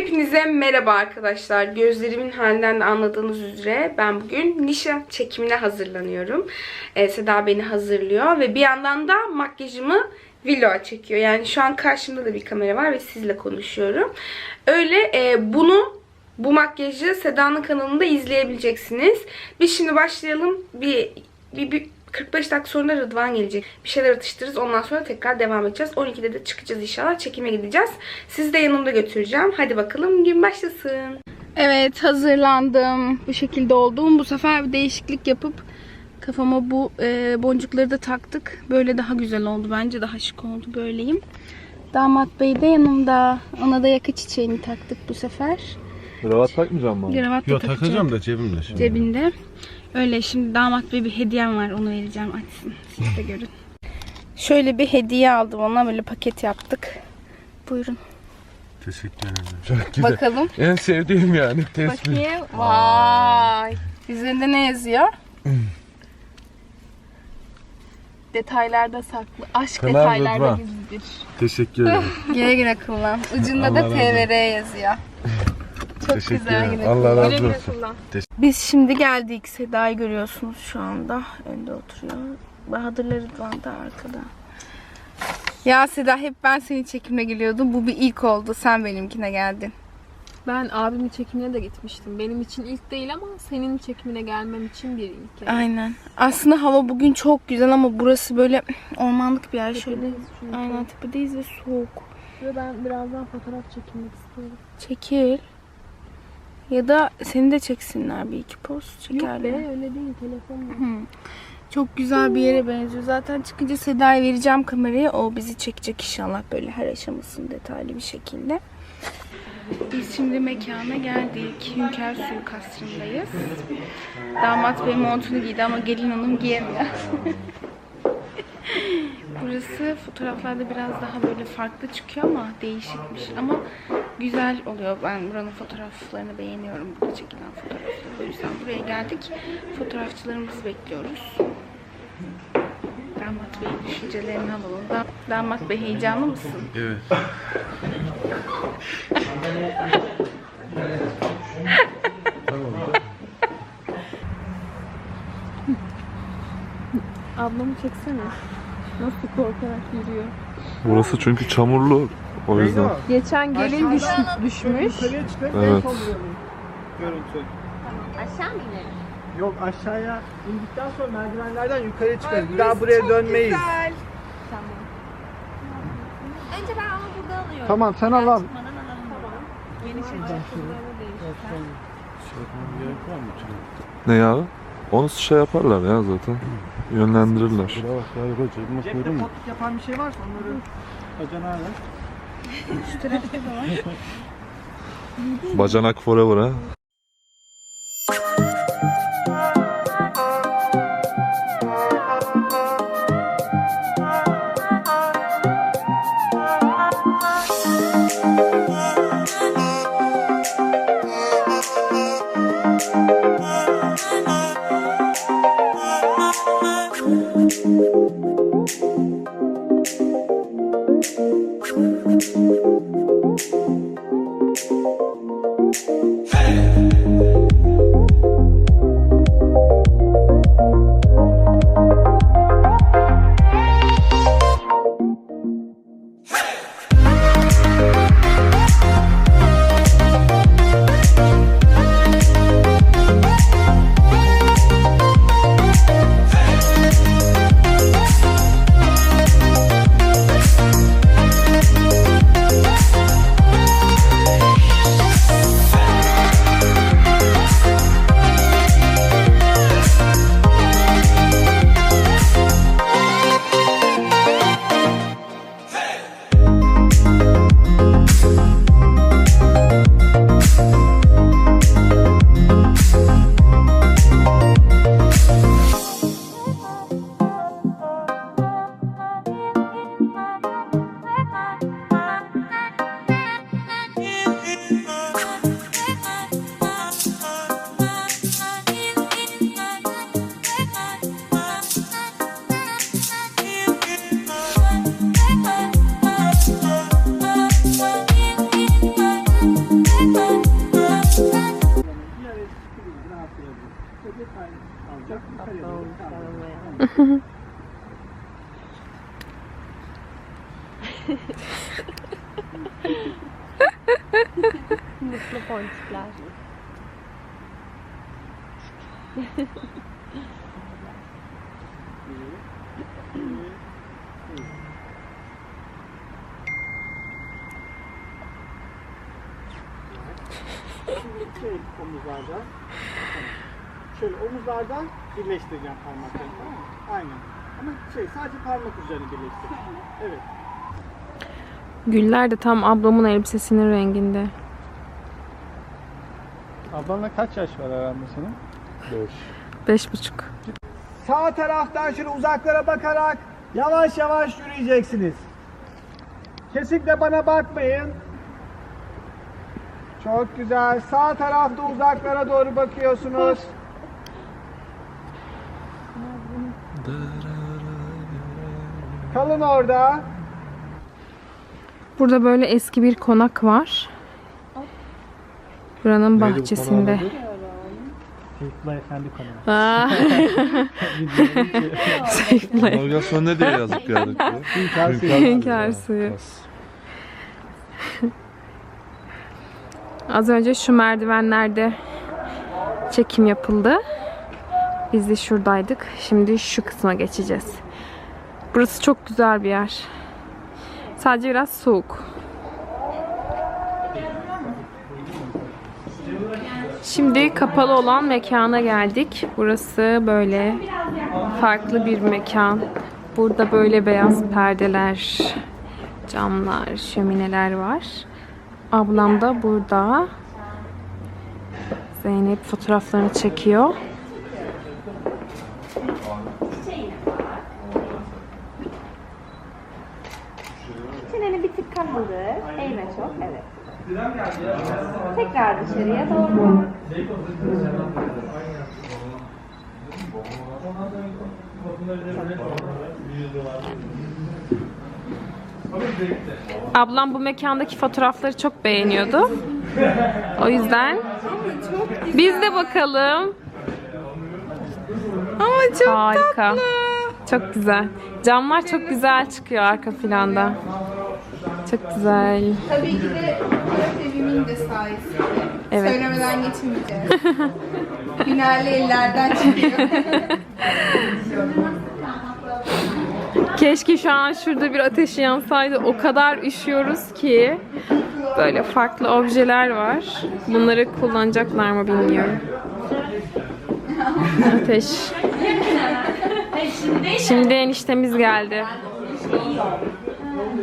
Hepinize merhaba arkadaşlar. Gözlerimin halinden de anladığınız üzere ben bugün nişan çekimine hazırlanıyorum. Ee, Seda beni hazırlıyor ve bir yandan da makyajımı vlog çekiyor. Yani şu an karşımda da bir kamera var ve sizle konuşuyorum. Öyle e, bunu bu makyajı Seda'nın kanalında izleyebileceksiniz. Biz şimdi başlayalım. Bir, bir, bir 45 dakika sonra Rıdvan gelecek. Bir şeyler atıştırırız. Ondan sonra tekrar devam edeceğiz. 12'de de çıkacağız inşallah. Çekime gideceğiz. Sizi de yanımda götüreceğim. Hadi bakalım gün başlasın. Evet hazırlandım. Bu şekilde oldum. Bu sefer bir değişiklik yapıp kafama bu e, boncukları da taktık. Böyle daha güzel oldu. Bence daha şık oldu. Böyleyim. Damat bey de yanımda. Ona da yaka çiçeğini taktık bu sefer. Kravat takmayacağım mı? Kravat da Yok takacağım. takacağım da cebimde şimdi. Cebinde. Öyle şimdi damat bey bir hediyem var. Onu vereceğim. Açsın. Siz de görün. Şöyle bir hediye aldım ona. Böyle paket yaptık. Buyurun. Teşekkür ederim. Çok güzel. Bakalım. En sevdiğim yani tespih. Bakayım. Vay. Üzerinde ne yazıyor? Detaylarda saklı. Aşk Kınar detaylarda Rıdvan. gizlidir. Teşekkür ederim. Güle güle kullan. Ucunda da Allah razı olsun. TVR yazıyor. Çok Teşekkür güzel ederim. yine Allah kullan. razı Güle güle olsun. kullan. Biz şimdi geldik. Seda'yı görüyorsunuz şu anda. Önde oturuyor. Bahadır'la Rıdvan da arkada. Ya Seda hep ben senin çekimine geliyordum. Bu bir ilk oldu. Sen benimkine geldin. Ben abimin çekimine de gitmiştim. Benim için ilk değil ama senin çekimine gelmem için bir ilk. Yani. Aynen. Aslında hava bugün çok güzel ama burası böyle ormanlık bir yer. Şöyle. Tepedeyiz çünkü. Aynen tepedeyiz ve soğuk. Ve ben birazdan fotoğraf çekilmek istiyorum. Çekil. Ya da seni de çeksinler bir iki poz Yok çekerler. be öyle değil telefonla. Çok güzel bir yere benziyor. Zaten çıkınca Seda'ya vereceğim kamerayı. O bizi çekecek inşallah böyle her aşamasını detaylı bir şekilde. Biz şimdi mekana geldik. Hünkar Suyu Kasrı'ndayız. Damat bey montunu giydi ama gelin hanım giyemiyor. Burası fotoğraflarda biraz daha böyle farklı çıkıyor ama değişikmiş. Ama güzel oluyor. Ben buranın fotoğraflarını beğeniyorum. Burada çekilen fotoğrafları. O yüzden buraya geldik. Fotoğrafçılarımızı bekliyoruz. Damat Bey'in düşüncelerini alalım. Da- Damat Bey heyecanlı mısın? Evet. Ablamı çeksene. Nasıl korkarak yürüyor. Burası çünkü çamurlu. O yüzden. Geçen gelin düş, düşmüş. Evet. görüntü. Yok aşağıya indikten sonra merdivenlerden yukarı çıkarız. Bir daha buraya dönmeyiz. Önce ben ama burada alıyorum. Tamam sen al al. Ne ya? Onu şey yaparlar ya zaten. Yönlendirirler. Bak Cepte patlık yapan bir şey varsa onları bacana ver. Bacanak forever ha. Doğru kaldır. Mutlu ponçikler. Şey omuzlardan. Şöyle omuzlardan birleştireceğim parmaklarını tamam mı? Aynen. Ama şey sadece parmak uçlarını birleştir. Evet. Güller de tam ablamın elbisesinin renginde. Ablanla kaç yaş var aramda senin? Beş buçuk. Sağ taraftan şöyle uzaklara bakarak yavaş yavaş yürüyeceksiniz. Kesinlikle bana bakmayın. Çok güzel. Sağ tarafta uzaklara doğru bakıyorsunuz. Kalın orada. Burada böyle eski bir konak var. Buranın bahçesinde. Seyitullah Efendi kanalı. Aa. Navigasyon ne diye yazık geldik ya. Hünkâr suyu. Az önce şu merdivenlerde çekim yapıldı. Biz de şuradaydık. Şimdi şu kısma geçeceğiz. Burası çok güzel bir yer. Sadece biraz soğuk. Şimdi kapalı olan mekana geldik. Burası böyle farklı bir mekan. Burada böyle beyaz perdeler, camlar, şömineler var. Ablam da burada. Zeynep fotoğraflarını çekiyor. Evet. Tekrar dışarıya doğru. Ablam bu mekandaki fotoğrafları çok beğeniyordu. O yüzden biz de bakalım. Ama çok Harika. Çok güzel. Camlar çok güzel çıkıyor arka planda. Çok güzel. Tabii ki de Murat evimin de sayesinde. Evet. Söylemeden geçemeyeceğiz. Hünerli ellerden çıkıyor. Keşke şu an şurada bir ateş yansaydı. O kadar üşüyoruz ki. Böyle farklı objeler var. Bunları kullanacaklar mı bilmiyorum. Ateş. Şimdi eniştemiz geldi.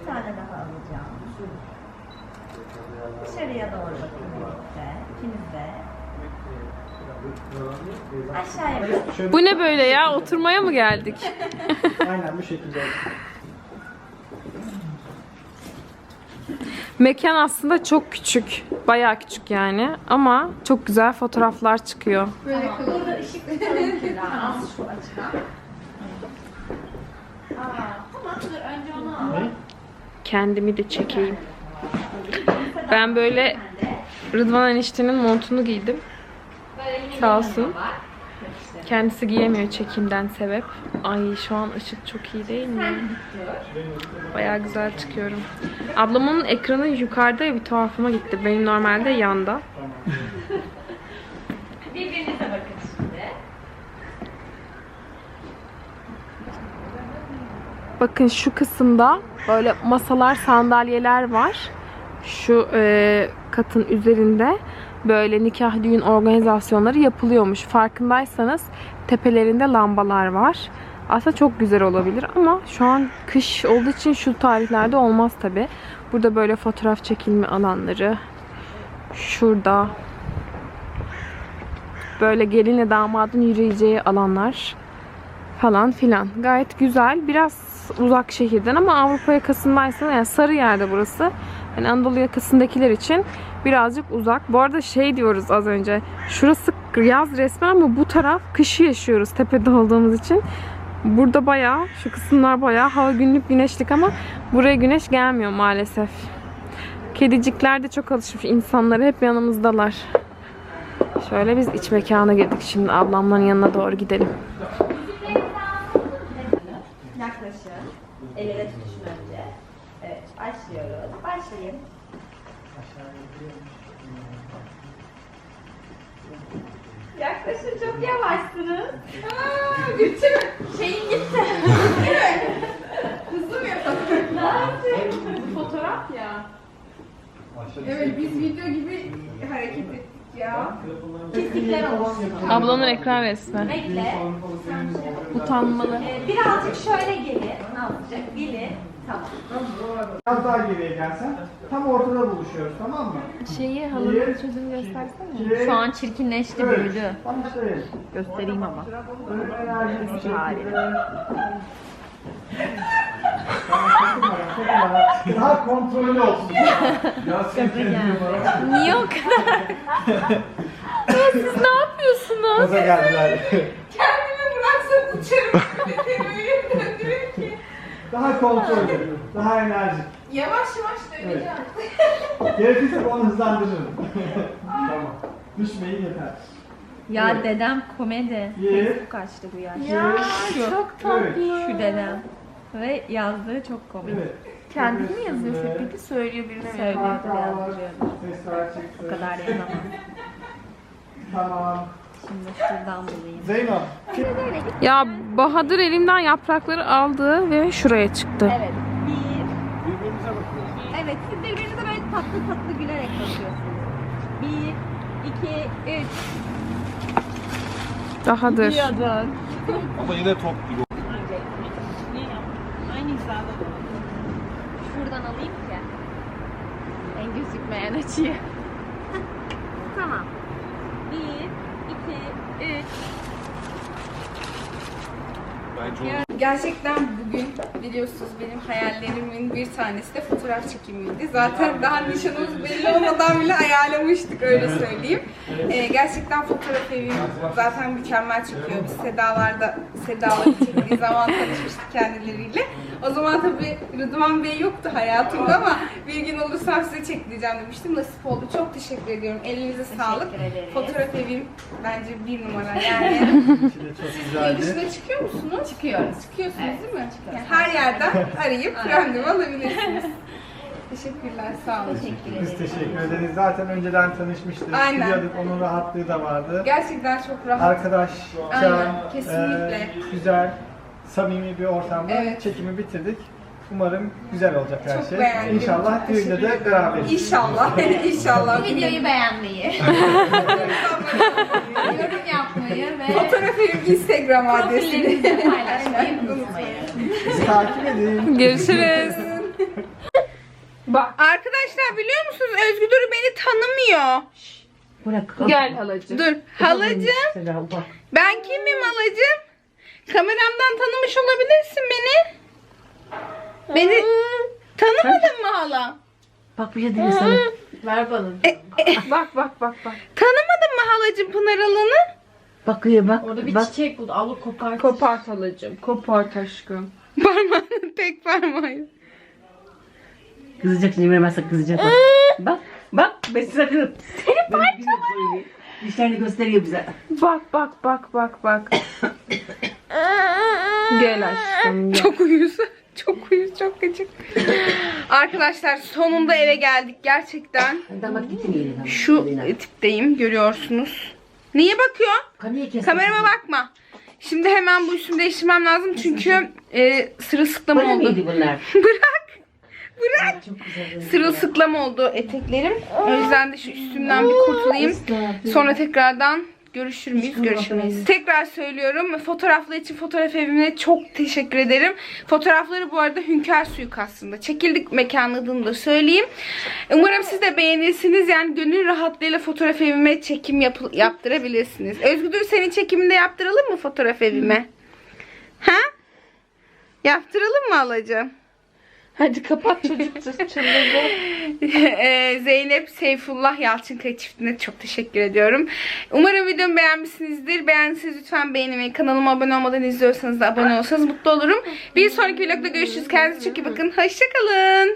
Bir tane daha alacağım. Dışarıya doğru bakın birlikte. İkiniz de. Aşağıya bakın. Bu ne böyle ya? Oturmaya mı geldik? Aynen bu şekilde. Mekan aslında çok küçük. Bayağı küçük yani. Ama çok güzel fotoğraflar çıkıyor. Burada ışık tutalım ki daha az şu açıdan. Aa, tamam dur önce onu al. Kendimi de çekeyim. Ben böyle Rıdvan eniştenin montunu giydim. Sağ olsun. Kendisi giyemiyor çekimden sebep. Ay şu an ışık çok iyi değil mi? Bayağı güzel çıkıyorum. Ablamın ekranı yukarıda ya bir tuhafıma gitti. Benim normalde yanda. Birbirinize bakın şimdi. Bakın şu kısımda böyle masalar, sandalyeler var. Şu e, katın üzerinde böyle nikah düğün organizasyonları yapılıyormuş. Farkındaysanız tepelerinde lambalar var. Aslında çok güzel olabilir ama şu an kış olduğu için şu tarihlerde olmaz tabi. Burada böyle fotoğraf çekilme alanları. Şurada Böyle gelinle damadın yürüyeceği alanlar falan filan. Gayet güzel. Biraz uzak şehirden ama Avrupa yakasındaysa yani sarı yerde burası. Hani Anadolu yakasındakiler için birazcık uzak. Bu arada şey diyoruz az önce. Şurası yaz resmen ama bu taraf kışı yaşıyoruz tepede olduğumuz için. Burada bayağı şu kısımlar bayağı hava günlük güneşlik ama buraya güneş gelmiyor maalesef. Kedicikler de çok alışmış insanlara hep yanımızdalar. Şöyle biz iç mekana girdik. Şimdi ablamların yanına doğru gidelim. Yaklaşın. El ele tutuşun önce. Evet, başlıyoruz. Başlayın. Yaklaşın çok yavaşsınız. Aa, mi? Şeyin gitti. Hızlı mı yapalım? Ne yapayım? Fotoğraf ya. Evet biz video gibi hareket ettik ya. Kesikler olsun. Ablamın ekran resmi. Bekle. Utanmalı. Ee, birazcık şöyle gelin. Azıcık gelin. Tamam. Biraz daha geriye gelsen. Tam ortada buluşuyoruz tamam mı? Şeyi halının çözümü göstersene. İki, Şu an çirkinleşti, üç. büyüdü. Başlayın. Göstereyim ama. Hali. Daha kontrollü olsun. Niye o kadar? ya siz ne yapıyorsunuz? Gaza geldiler. Kendimi bıraksam uçarım. Öyle döndürür ki. Daha kontrollü. Daha enerjik. Yavaş yavaş döneceğim. Gerekirse onu hızlandırırım. tamam. Düşmeyin yeter. Ya dedem komedi. Bir. Facebook açtı bu yaş. Ya Şu. çok tatlı. Şu dedem. Ve yazdığı çok komik. Evet. Kendi mi yazıyor peki? Söylüyor birine. Söylüyordu yazdırıyordu. Sesler çıktı. Bu kadar yazamam. Tamam. Şimdi şuradan bulayım. Zeyno. Ya Bahadır elimden yaprakları aldı ve şuraya çıktı. Evet. Bir. Evet siz birbirinize böyle tatlı tatlı gülerek bakıyorsunuz. Bir, iki, üç. Bahadır. Ama yine top gibi. Şuradan alayım ki. En gözükmeyen açıyı. tamam. Bir, iki, üç. Gerçekten bugün biliyorsunuz benim hayallerimin bir tanesi de fotoğraf çekimiydi. Zaten daha nişanımız belli olmadan bile ayarlamıştık öyle söyleyeyim. Ee, gerçekten fotoğraf evi zaten mükemmel çıkıyor. Biz Sedalar'da Seda'la çektiği zaman tanışmıştık kendileriyle. O zaman tabii Rıdvan Bey yoktu hayatımda ama bir gün olursam size çektireceğim demiştim. Nasip oldu. Çok teşekkür ediyorum. Elinize sağlık. ederiz. Fotoğraf evim bence bir numara yani. Çok Siz güzeldi. dışına çıkıyor musunuz? Çıkıyoruz. Çıkıyorsunuz Evet, değil mi? çıkıyoruz. Yani her yerden arayıp randevu alabilirsiniz. Teşekkürler, sağ olun. Teşekkür Biz ederiz. teşekkür ederiz. Zaten önceden tanışmıştık. Aynen. Biliyorduk onun rahatlığı da vardı. Gerçekten çok rahat. Arkadaşça Aynen, kesinlikle. e, güzel, samimi bir ortamda Evet. çekimi bitirdik. Umarım güzel olacak her Çok şey. beğendim. İnşallah düğünde de beraberiz. İnşallah, inşallah. Videoyu beğenmeyi, yorum yapmayı ve Fotoğraf evim Instagram adresi. profillerinizi paylaşmayı unutmayın. Bizi takip edin. Görüşürüz. Bak. Arkadaşlar biliyor musunuz Özgür beni tanımıyor. Gel halacığım. Dur. Halacığım. Ben kimim halacığım? Kameramdan tanımış olabilirsin beni. Beni tanımadın mı hala? Bak bir şey diyeyim sana. Ver bana. bak bak bak bak. Tanımadın mı halacığım Pınar Alan'ı? Bakıyor bak. Orada bir bak. çiçek buldu. Al kopart. Kopart halacığım. Kopart aşkım. Parmağını tek parmağıyla. Kızacak şimdi vermezsek kızacak bak. bak. Bak. Ben size kırıp. Seni parçalarım. Dişlerini gösteriyor bize. Bak bak bak bak bak. gel aşkım gel. Çok uyuz. Çok uyuz, çok gıcık. Arkadaşlar sonunda eve geldik gerçekten. Şu tipteyim görüyorsunuz. Niye bakıyor? Kamerama bakma. Şimdi hemen bu üstümü değiştirmem lazım çünkü e, sırılsıklam Böyle oldu. bunlar? Bırak. Bırak. Sırılsıklam oldu eteklerim. O yüzden de şu üstümden bir kurtulayım. Sonra tekrardan görüşür müyüz? Görüşmeyiz. Tekrar söylüyorum. Fotoğraflar için fotoğraf evime çok teşekkür ederim. Fotoğrafları bu arada Hünkar Suikastı'nda çekildik. Mekanın adını da söyleyeyim. Umarım siz de beğenirsiniz. Yani gönül rahatlığıyla fotoğraf evime çekim yapı- yaptırabilirsiniz. Özgür senin çekiminde yaptıralım mı fotoğraf evime? Ha? Yaptıralım mı alacağım? Hadi kapat çocuk çıldırdı. Ee, Zeynep Seyfullah Yalçınkaya çiftine çok teşekkür ediyorum. Umarım videomu beğenmişsinizdir. Beğendiyseniz lütfen beğenmeyi, kanalıma abone olmadan izliyorsanız da abone olsanız mutlu olurum. Bir sonraki vlogda görüşürüz. Kendinize çok iyi bakın. Hoşçakalın.